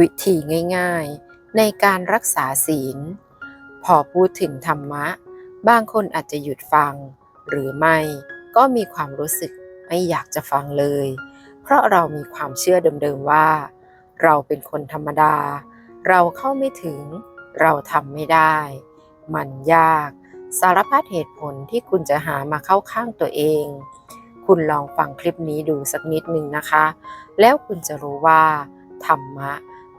วิธีง่ายๆ ในการรักษาศีล พอพูดถึงธรรมะ บางคนอาจจะหยุดฟัง หรือไม่ก็มีความรู้สึกไม่อยากจะฟังเลย เพราะเรามีความเชื่อเดิมๆว่า เราเป็นคนธรรมดา เราเข้าไม่ถึง เราทำไม่ได้ มันยาก สารพัดเหตุผลที่คุณจะหามาเข้าข้างตัวเอง คุณลองฟังคลิปนี้ดูสักนิดหนึ่งนะคะ แล้วคุณจะรู้ว่า ธรรมะ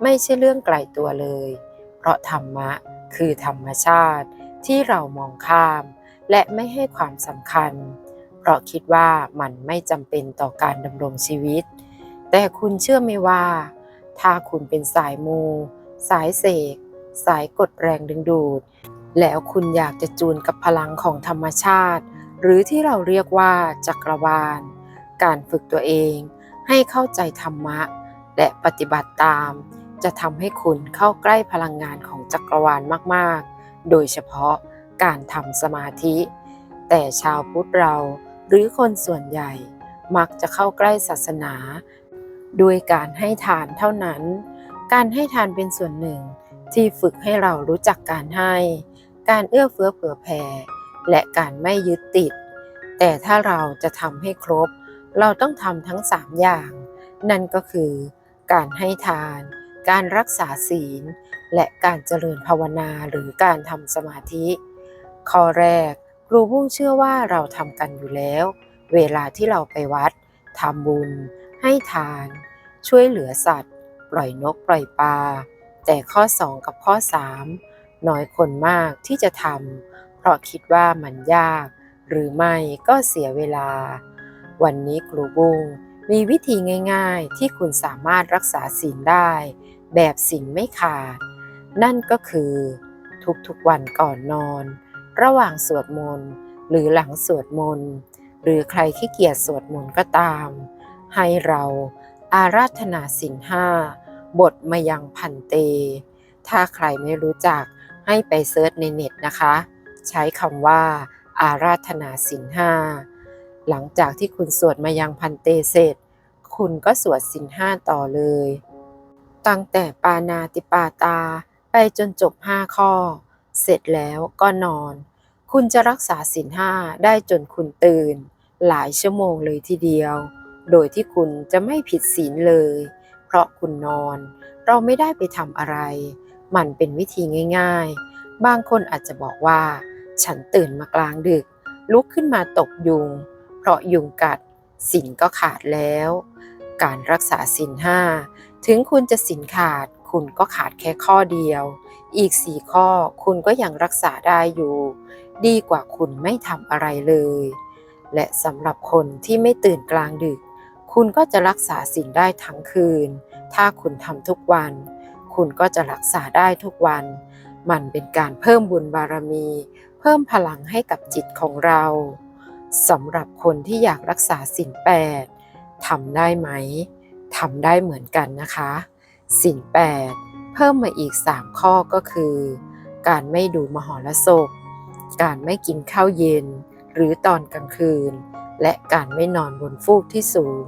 ไม่ใช่เรื่องไกลตัวเลย เพราะธรรมะคือธรรมชาติที่เรามองข้าม และไม่ให้ความสำคัญ เพราะคิดว่ามันไม่จำเป็นต่อการดำรงชีวิต แต่คุณเชื่อไหมว่า ถ้าคุณเป็นสายมู สายเสก สายกดแรงดึงดูด แล้วคุณอยากจะจูนกับพลังของธรรมชาติ หรือที่เราเรียกว่าจักรวาล การฝึกตัวเองให้เข้าใจธรรมะ และปฏิบัติตาม จะทำให้คุณเข้าใกล้พลังงานของจักรวาลมากๆ โดยเฉพาะการทำสมาธิ แต่ชาวพุทธเราหรือคนส่วนใหญ่มักจะเข้าใกล้ศาสนาด้วยการให้ทานเท่านั้น การให้ทานเป็นส่วนหนึ่งที่ฝึกให้เรารู้จักการให้ การเอื้อเฟื้อเผื่อแผ่ และการไม่ยึดติด แต่ถ้าเราจะทำให้ครบ เราต้องทำทั้งสามอย่าง นั่นก็คือ การให้ทาน การรักษาศีล และการเจริญภาวนาหรือการทำสมาธิ ข้อแรกครูบุ้งเชื่อว่าเราทำกันอยู่แล้ว เวลาที่เราไปวัดทำบุญ ให้ทาน ช่วยเหลือสัตว์ ปล่อยนกปล่อยปลาแต่ข้อ 2 กับข้อ 3 น้อยคนมากที่จะทำเพราะคิดว่ามันยาก หรือไม่ก็เสียเวลา วันนี้ครูบุ้งมีวิธีง่าย ๆ ที่คุณสามารถรักษาศีลได้ แบบศีลไม่ขาด นั่นก็คือทุกๆวันก่อนนอน ระหว่างสวดมนต์หรือหลังสวดมนต์หรือใครขี้เกียจสวดมนต์ก็ตาม ให้เราอาราธนาศีลห้าบทมายังพันเต ถ้าใครไม่รู้จักให้ไปเซิร์ชในเน็ตนะคะ ใช้คำว่า อาราธนาศีลห้าหลังจากที่คุณสวดมายังพันเตเสร็จ คุณก็สวดศีลห้าต่อเลย ตั้งแต่ปานาติปาตาไปจนจบห้าข้อ เสร็จแล้วก็นอน คุณจะรักษาศีลห้าได้จนคุณตื่น หลายชั่วโมงเลยทีเดียว โดยที่คุณจะไม่ผิดศีลเลย เพราะคุณนอน เราไม่ได้ไปทำอะไร มันเป็นวิธีง่าย ๆ บางคนอาจจะบอกว่า ฉันตื่นมากลางดึก ลุกขึ้นมาตกยุง เพราะยุงกัดศีลก็ขาดแล้ว การรักษาศีลห้าถึงคุณจะศีลขาด คุณก็ขาดแค่ข้อเดียว อีกสี่ข้อคุณก็ยังรักษาได้อยู่ ดีกว่าคุณไม่ทำอะไรเลย และสำหรับคนที่ไม่ตื่นกลางดึก คุณก็จะรักษาศีลได้ทั้งคืน ถ้าคุณทำทุกวัน คุณก็จะรักษาได้ทุกวัน มันเป็นการเพิ่มบุญบารมี เพิ่มพลังให้กับจิตของเราสำหรับคนที่อยากรักษาศีลแปด ทำได้ไหมทำได้เหมือนกันนะคะศีลแปดเพิ่มมาอีก 3 ข้อก็คือ การไม่ดูมหรสพ การไม่กินข้าวเย็น หรือตอนกลางคืน และการไม่นอนบนฟูกที่สูง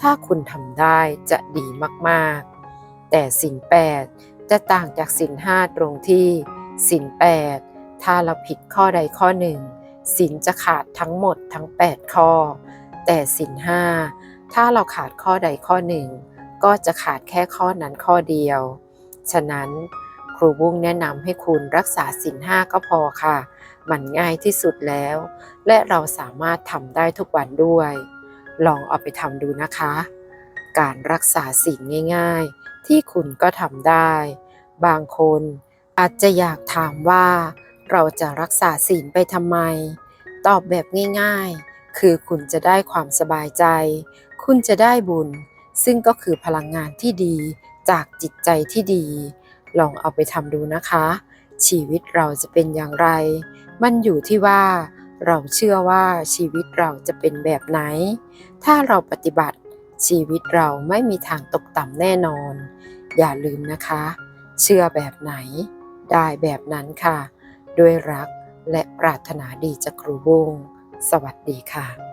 ถ้าคุณทำได้จะดีมากๆ แต่สินแปดจะต่างจากสินห้าตรงที่สินแปดถ้าเราผิดข้อใดข้อหนึ่งสินจะขาดทั้งหมดทั้ง 8 ข้อ แต่สินห้า ถ้าเราขาดข้อใดข้อหนึ่ง ก็จะขาดแค่ข้อนั้นข้อเดียว ฉะนั้นครูบุ้งแนะนำให้คุณรักษาสินห้าก็พอค่ะ มันง่ายที่สุดแล้ว และเราสามารถทำได้ทุกวันด้วย ลองเอาไปทำดูนะคะ การรักษาสิ่งง่าย ๆ ที่คุณก็ทำได้ บางคนอาจจะอยากถามว่า เราจะรักษาศีลไปทำไม ตอบแบบง่ายๆ คือคุณจะได้ความสบายใจ คุณจะได้บุญ ซึ่งก็คือพลังงานที่ดีจากจิตใจที่ดี ลองเอาไปทำดูนะคะ ชีวิตเราจะเป็นอย่างไร มันอยู่ที่ว่าเราเชื่อว่าชีวิตเราจะเป็นแบบไหน ถ้าเราปฏิบัติชีวิตเราไม่มีทางตกต่ำแน่นอน อย่าลืมนะคะ เชื่อแบบไหน ได้แบบนั้นค่ะ ด้วยรักและปรารถนาดีจากครูบุ้งสวัสดีค่ะ